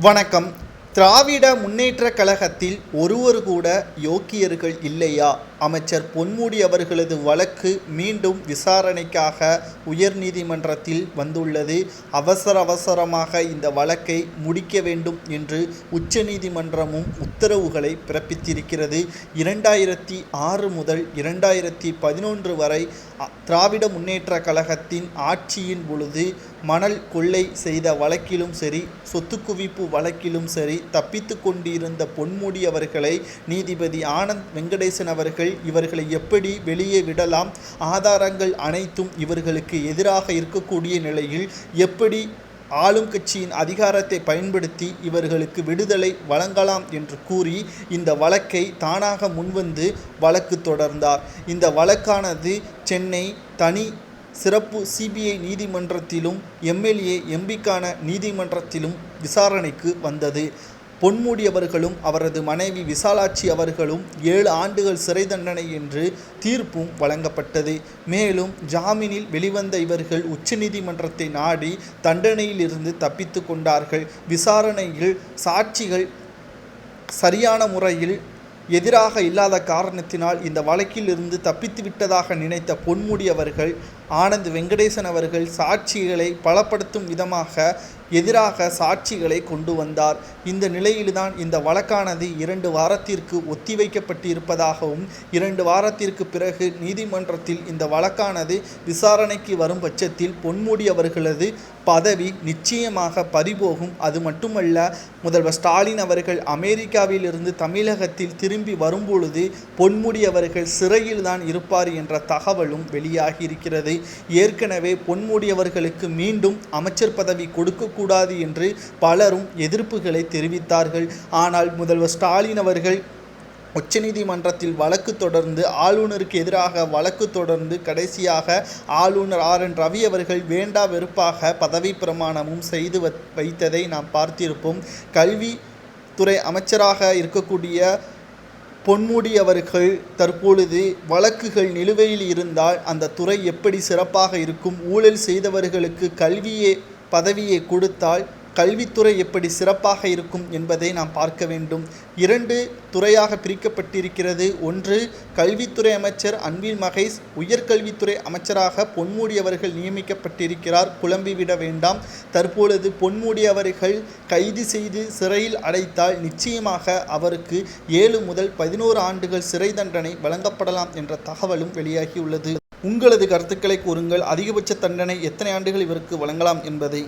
வணக்கம். திராவிட முன்னேற்றக் கழகத்தில் ஒருவர் கூட யோக்கியர்கள் இல்லையா? அமைச்சர் பொன்முடி அவர்களது வழக்கு மீண்டும் விசாரணைக்காக உயர்நீதிமன்றத்தில் வந்துள்ளது. அவசர அவசரமாக இந்த வழக்கை முடிக்க வேண்டும் என்று உச்சநீதிமன்றமும் உத்தரவுகளை பிறப்பித்திருக்கிறது. இரண்டாயிரத்தி ஆறு முதல் இரண்டாயிரத்தி பதினொன்று வரை திராவிட முன்னேற்ற கழகத்தின் ஆட்சியின் பொழுது மணல் கொள்ளை செய்த வழக்கிலும் சரி சொத்து குவிப்பு வழக்கிலும் சரி தப்பித்து கொண்டிருந்த பொன்முடி அவர்களை நீதிபதி ஆனந்த் வெங்கடேசன் அவர்கள் இவர்களை எப்படி வெளியே விடலாம்? ஆதாரங்கள் அனைத்தும் இவர்களுக்கு எதிராக இருக்கக்கூடிய நிலையில் எப்படி ஆளும் கட்சியின் அதிகாரத்தை பயன்படுத்தி இவர்களுக்கு விடுதலை வழங்கலாம் என்று கூறி இந்த வழக்கை தானாக முன்வந்து வழக்கு தொடர்ந்தார். இந்த வழக்கானது சென்னை தனி சிறப்பு சிபிஐ நீதிமன்றத்திலும் எம்எல்ஏ எம்பிக்கான நீதிமன்றத்திலும் விசாரணைக்கு வந்தது. பொன்முடி அவர்களும் அவரது மனைவி விசாலாட்சி அவர்களும் ஏழு ஆண்டுகள் சிறை தண்டனை என்று தீர்ப்பும் வழங்கப்பட்டது. மேலும் ஜாமீனில் வெளிவந்த இவர்கள் உச்சநீதிமன்றத்தை நாடி தண்டனையிலிருந்து தப்பித்து கொண்டார்கள். விசாரணையில் சாட்சிகள் சரியான முறையில் எதிராக இல்லாத காரணத்தினால் இந்த வழக்கிலிருந்து தப்பித்து விட்டதாக நினைத்த பொன்முடி அவர்கள் ஆனந்த் வெங்கடேசன் அவர்கள் சாட்சிகளை பலப்படுத்தும் விதமாக எதிராக சாட்சிகளை கொண்டு வந்தார். இந்த நிலையில்தான் இந்த வழக்கானது இரண்டு வாரத்திற்கு ஒத்திவைக்கப்பட்டிருப்பதாகவும் இரண்டு வாரத்திற்கு பிறகு நீதிமன்றத்தில் இந்த வழக்கானது விசாரணைக்கு வரும் பட்சத்தில் பொன்முடி அவர்களது பதவி நிச்சயமாக பறிபோகும். அது மட்டுமல்ல முதல்வர் ஸ்டாலின் அவர்கள் அமெரிக்காவிலிருந்து தமிழகத்தில் திரும்பி வரும்பொழுது பொன்முடி அவர்கள் சிறையில்தான் இருப்பார் என்ற தகவலும் வெளியாகி இருக்கிறது ஏற்கனவே பொன்முடியவர்களுக்கு மீண்டும் அமைச்சர் பதவி கொடுக்கக்கூடாது என்று பலரும் எதிர்ப்புகளை தெரிவித்தார்கள். ஆனால் முதல்வர் ஸ்டாலின் அவர்கள் உச்சநீதிமன்றத்தில் வழக்கு தொடர்ந்து ஆளுநருக்கு எதிராக வழக்கு தொடர்ந்து கடைசியாக ஆளுநர் ஆர் என் ரவி அவர்கள் வேண்டா வெறுப்பாக பதவி பிரமாணமும் செய்து வைத்ததை நாம் பார்த்திருப்போம். கல்வி துறை அமைச்சராக இருக்கக்கூடிய பொன்முடி அவர்கள் தற்பொழுது வழக்குகள் நிலுவையில் இருந்தால் அந்த துறை எப்படி சிறப்பாக இருக்கும்? ஊழல் செய்தவர்களுக்கு கல்வியே பதவியை கொடுத்தால் கல்வித்துறை எப்படி சிறப்பாக இருக்கும் என்பதை நாம் பார்க்க வேண்டும். இரண்டு துறையாக பிரிக்கப்பட்டிருக்கிறது. ஒன்று கல்வித்துறை அமைச்சர் அன்பில் மகேஷ் உயர்கல்வித்துறை அமைச்சராக பொன்மூடி அவர்கள் நியமிக்கப்பட்டிருக்கிறார் குழம்பிவிட வேண்டாம். தற்பொழுது பொன்மூடி அவர்கள் கைது செய்து சிறையில் அடைத்தால் நிச்சயமாக அவருக்கு ஏழு முதல் பதினோரு ஆண்டுகள் சிறை தண்டனை வழங்கப்படலாம் என்ற தகவலும் வெளியாகியுள்ளது. உங்களது கருத்துக்களை கூறுங்கள். அதிகபட்ச தண்டனை எத்தனை ஆண்டுகள் இவருக்கு வழங்கலாம் என்பதை